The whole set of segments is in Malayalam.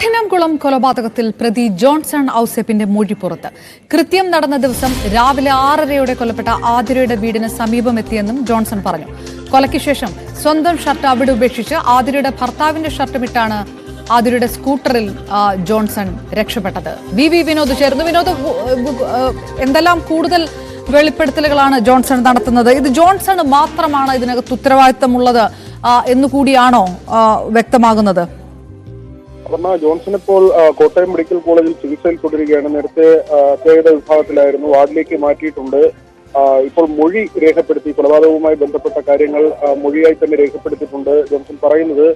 കഠിനംകുളം കൊലപാതകത്തിൽ പ്രതി ജോൺസൺ ഔസേപ്പിന്റെ മൊഴി പുറത്ത്. കൃത്യം നടന്ന ദിവസം രാവിലെ ആറരയോടെ കൊല്ലപ്പെട്ട ആതിരയുടെ വീടിന് സമീപമെത്തിയെന്നും ജോൺസൺ പറഞ്ഞു. കൊലയ്ക്ക് ശേഷം സ്വന്തം ഷർട്ട് അവിടെ ഉപേക്ഷിച്ച് ആതിരയുടെ ഭർത്താവിന്റെ ഷർട്ടുമിട്ടാണ് ആതിരയുടെ സ്കൂട്ടറിൽ ജോൺസൺ രക്ഷപ്പെട്ടത്. വി വി വിനോദ് ചേർന്നു വിനോദ് എന്തെല്ലാം കൂടുതൽ വെളിപ്പെടുത്തലുകളാണ് ജോൺസൺ നടത്തുന്നത്? ഇത് ജോൺസൺ മാത്രമാണ് ഇതിനകത്ത് ഉത്തരവാദിത്തമുള്ളത് എന്നുകൂടിയാണോ വ്യക്തമാകുന്നത്? അപർണ ജോൺസൺ ഇപ്പോൾ കോട്ടയം മെഡിക്കൽ കോളേജിൽ ചികിത്സയിൽ തുടരുകയാണ്. നേരത്തെ അത്യാഹിത വിഭാഗത്തിലായിരുന്നു വാർഡിലേക്ക് മാറ്റിയിട്ടുണ്ട്. ഇപ്പോൾ മൊഴി രേഖപ്പെടുത്തി കൊലപാതകവുമായി ബന്ധപ്പെട്ട കാര്യങ്ങൾ മൊഴിയായി തന്നെ രേഖപ്പെടുത്തിയിട്ടുണ്ട് ജോൺസൺ പറയുന്നത്.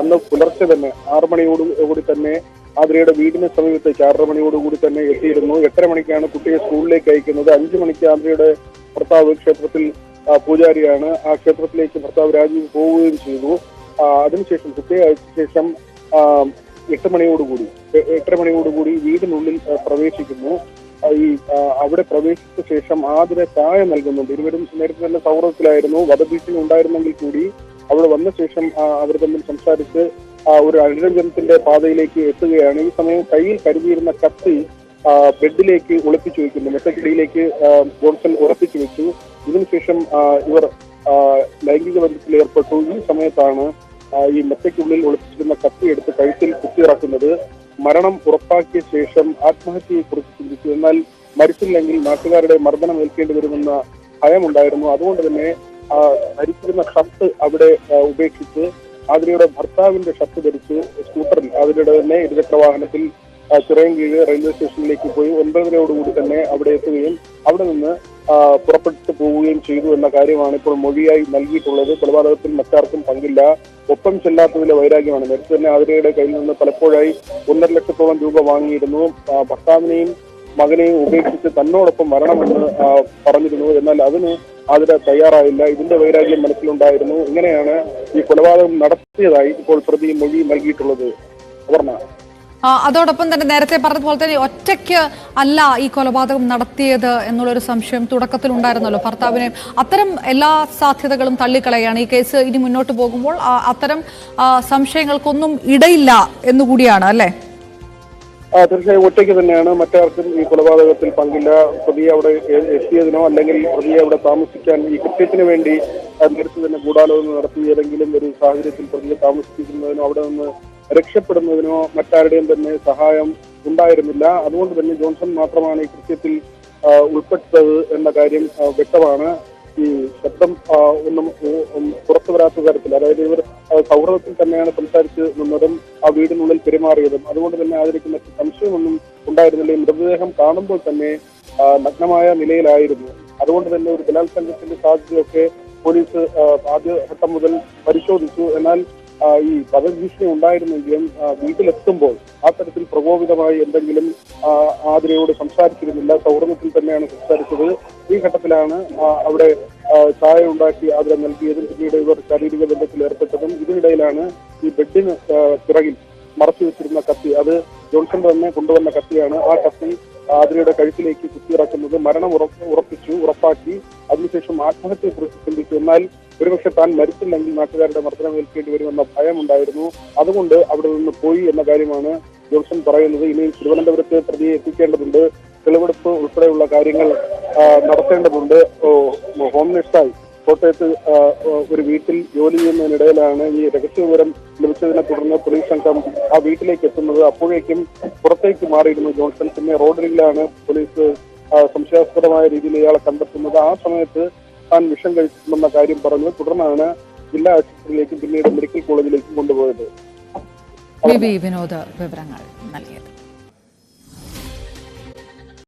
അന്ന് പുലർച്ചെ തന്നെ ആറ് മണിയോട് കൂടി തന്നെ ആതിരയുടെ വീടിന് സമീപത്തേക്ക് ആറര മണിയോടുകൂടി തന്നെ എത്തിയിരുന്നു. എട്ടര മണിക്കാണ് കുട്ടിയെ സ്കൂളിലേക്ക് അയക്കുന്നത്. അഞ്ചു മണിക്ക് ആതിരയുടെ ഭർത്താവ് ക്ഷേത്രത്തിൽ പൂജാരിയാണ്. ആ ക്ഷേത്രത്തിലേക്ക് ഭർത്താവ് രാജീവ് പോവുകയും ചെയ്തു. അതിനുശേഷം കുട്ടിയെ അയച്ച ശേഷം എട്ട് മണിയോടുകൂടി എട്ടര മണിയോടുകൂടി വീടിനുള്ളിൽ പ്രവേശിക്കുന്നു. ഈ അവിടെ പ്രവേശിച്ച ശേഷം ആതിരെ ചായ നൽകുന്നുണ്ട്. ഇരുവരും നേരത്തെ തന്നെ സൗഹൃദത്തിലായിരുന്നു. വധഭീഷണി ഉണ്ടായിരുന്നെങ്കിൽ കൂടി അവിടെ വന്ന ശേഷം അവർ തമ്മിൽ സംസാരിച്ച് ഒരു അനുരഞ്ജനത്തിന്റെ പാതയിലേക്ക് എത്തുകയാണ്. ഈ സമയം കയ്യിൽ കരുതിയിരുന്ന കത്തി ബെഡിലേക്ക് ഒളിപ്പിച്ചു വെക്കുന്നു. മെത്തക്കിടിയിലേക്ക് ആ, ജോൺസൺ ഉറപ്പിച്ചു വെച്ചു. ഇതിനുശേഷം ഇവർ ലൈംഗിക ബന്ധത്തിൽ ഏർപ്പെട്ടു. ഈ സമയത്താണ് ഈ മെത്തയ്ക്കുള്ളിൽ ഒളിപ്പിച്ചിരുന്ന കത്തി എടുത്ത് കഴുത്തിൽ കുത്തിയിറക്കുന്നത് മരണം ഉറപ്പാക്കിയ ശേഷം ആത്മഹത്യയെ കുറിച്ച് ചിന്തിച്ചു. എന്നാൽ മരിച്ചില്ലെങ്കിൽ നാട്ടുകാരുടെ മർദ്ദനം ഏൽക്കേണ്ടി വരുമെന്ന ഭയമുണ്ടായിരുന്നു. അതുകൊണ്ട് തന്നെ ധരിച്ചിരുന്ന ഷർട്ട് അവിടെ ഉപേക്ഷിച്ച് ആതിരയുടെ ഭർത്താവിന്റെ ഷർട്ട് ധരിച്ച് സ്കൂട്ടറിൽ ആതിരയുടെ തന്നെ ഇരുചക്ര വാഹനത്തിൽ ചിറയും കീഴ് റെയിൽവേ സ്റ്റേഷനിലേക്ക് പോയി ഒൻപതരയോടുകൂടി തന്നെ അവിടെ എത്തുകയും അവിടെ നിന്ന് പുറപ്പെട്ടു പോവുകയും ചെയ്തു എന്ന കാര്യമാണ് ഇപ്പോൾ മൊഴിയായി നൽകിയിട്ടുള്ളത്. കൊലപാതകത്തിൽ മറ്റാർക്കും പങ്കില്ല. ഒപ്പം ചെല്ലാത്തതിലെ വൈരാഗ്യമാണ്. നേരത്തെ തന്നെ ആതിരയുടെ കയ്യിൽ നിന്ന് പലപ്പോഴായി ഒന്നര ലക്ഷത്തോളം രൂപ വാങ്ങിയിരുന്നു. ഭർത്താവിനെയും മകനെയും ഉപേക്ഷിച്ച് തന്നോടൊപ്പം വരണമെന്ന് പറഞ്ഞിരുന്നു. എന്നാൽ അതിന് ആതിര തയ്യാറായില്ല. ഇതിന്റെ വൈരാഗ്യം മനസ്സിലുണ്ടായിരുന്നു. ഇങ്ങനെയാണ് ഈ കൊലപാതകം നടത്തിയതായി ഇപ്പോൾ പ്രതി മൊഴി നൽകിയിട്ടുള്ളത്. അപർണ. അതോടൊപ്പം തന്നെ നേരത്തെ പറഞ്ഞതുപോലെ തന്നെ ഒറ്റയ്ക്ക് അല്ല ഈ കൊലപാതകം നടത്തിയത് എന്നുള്ളൊരു സംശയം തുടക്കത്തിൽ ഉണ്ടായിരുന്നല്ലോ ഭർത്താവിനെ അത്തരം എല്ലാ സാധ്യതകളും തള്ളിക്കളയാണ്. ഈ കേസ് ഇനി മുന്നോട്ട് പോകുമ്പോൾ അത്തരം സംശയങ്ങൾക്കൊന്നും ഇടയില്ല എന്നുകൂടിയാണ് അല്ലേ? തീർച്ചയായും ഒറ്റയ്ക്ക് തന്നെയാണ്. മറ്റാർക്കും ഈ കൊലപാതകത്തിൽ പങ്കില്ല. പ്രതിയെ അവിടെ എത്തിയതിനോ അല്ലെങ്കിൽ പ്രതിയെ അവിടെ താമസിക്കാൻ ഈ കൃത്യത്തിന് വേണ്ടി നേരത്തെ തന്നെ ഗൂഢാലോചന നടത്തി ഏതെങ്കിലും ഒരു സാഹചര്യത്തിൽ പ്രതിയെ താമസിപ്പിക്കുന്നതിനോ അവിടെ നിന്ന് രക്ഷപ്പെടുന്നതിനോ മറ്റാരുടെയും തന്നെ സഹായം ഉണ്ടായിരുന്നില്ല. അതുകൊണ്ട് തന്നെ ജോൺസൺ മാത്രമാണ് ഈ കൃത്യത്തിൽ ഉൾപ്പെട്ടത് എന്ന കാര്യം വ്യക്തമാണ്. ഈ ശബ്ദം ഒന്നും പുറത്തു വരാത്ത തരത്തിൽ അതായത് ഇവർ സൗഹൃദത്തിൽ തന്നെയാണ് സംസാരിച്ച് നിന്നതും ആ വീടിനുള്ളിൽ പെരുമാറിയതും. അതുകൊണ്ട് തന്നെ മറ്റ് സംശയമൊന്നും ഉണ്ടായിരുന്നില്ല. മൃതദേഹം കാണുമ്പോൾ തന്നെ നഗ്നമായ നിലയിലായിരുന്നു. അതുകൊണ്ട് തന്നെ ഒരു ബലാത്സംഗത്തിന്റെ സാധ്യതയൊക്കെ പോലീസ് ആദ്യ ആദ്യഘട്ടം മുതൽ പരിശോധിച്ചു. എന്നാൽ ഈ വധഭീഷണി ഉണ്ടായിരുന്നെങ്കിലും വീട്ടിലെത്തുമ്പോൾ ആ തരത്തിൽ പ്രകോപിതമായി എന്തെങ്കിലും ആതിരയോട് സംസാരിച്ചിരുന്നില്ല സൗഹൃദത്തിൽ തന്നെയാണ് സംസാരിച്ചത്. ഈ ഘട്ടത്തിലാണ് അവിടെ ചായ ഉണ്ടാക്കി ആതിര നൽകിയതും പിന്നീട് ഇവർ ശാരീരിക ബന്ധത്തിൽ ഏർപ്പെട്ടതും ഇതിനിടയിലാണ് ഈ ബെഡിന് പിറകിൽ മറച്ചു വെച്ചിരുന്ന കത്തി. അത് ജോൺസൺ തന്നെ കൊണ്ടുവന്ന കത്തിയാണ്. ആ കത്തി ആതിരയുടെ കഴുത്തിലേക്ക് കുത്തിയിറക്കുന്നത് മരണം ഉറപ്പ് ഉറപ്പിച്ചു ഉറപ്പാക്കി. അതിനുശേഷം ആത്മഹത്യയെക്കുറിച്ച് ചിന്തിച്ചു. എന്നാൽ ഒരുപക്ഷെ താൻ മരിച്ചില്ലെങ്കിൽ നാട്ടുകാരുടെ മർദ്ദനം ഏൽക്കേണ്ടി വരുമെന്ന ഭയമുണ്ടായിരുന്നു. അതുകൊണ്ട് അവിടെ നിന്ന് പോയി എന്ന കാര്യമാണ് ജോൺസൺ പറയുന്നത്. ഇനിയും തിരുവനന്തപുരത്ത് പ്രതിയെ എത്തിക്കേണ്ടതുണ്ട്. തെളിവെടുപ്പ് ഉൾപ്പെടെയുള്ള കാര്യങ്ങൾ നടത്തേണ്ടതുണ്ട്. ഹോം മിനിസ്റ്ററായി. കോട്ടയത്ത് ഒരു വീട്ടിൽ ജോലി ചെയ്യുന്നതിനിടയിലാണ് ഈ രഹസ്യ വിവരം ലഭിച്ചതിനെ തുടർന്ന് പോലീസ് സംഘം ആ വീട്ടിലേക്ക് എത്തുന്നത്. അപ്പോഴേക്കും പുറത്തേക്ക് മാറിയിരുന്നു ജോൺസൺ പിന്നെ റോഡിലാണ് പോലീസ് സംശയാസ്പദമായ രീതിയിൽ ഇയാളെ കണ്ടെത്തുന്നത്. ആ സമയത്ത് താൻ വിഷം കഴിച്ചിട്ടുണ്ടെന്ന കാര്യം പറഞ്ഞു തുടർന്നാണ് ജില്ലാ ആശുപത്രിയിലേക്കും പിന്നീട് മെഡിക്കൽ കോളേജിലേക്കും കൊണ്ടുപോയത്. വിനോദ വിവരങ്ങൾ നൽകിയത്.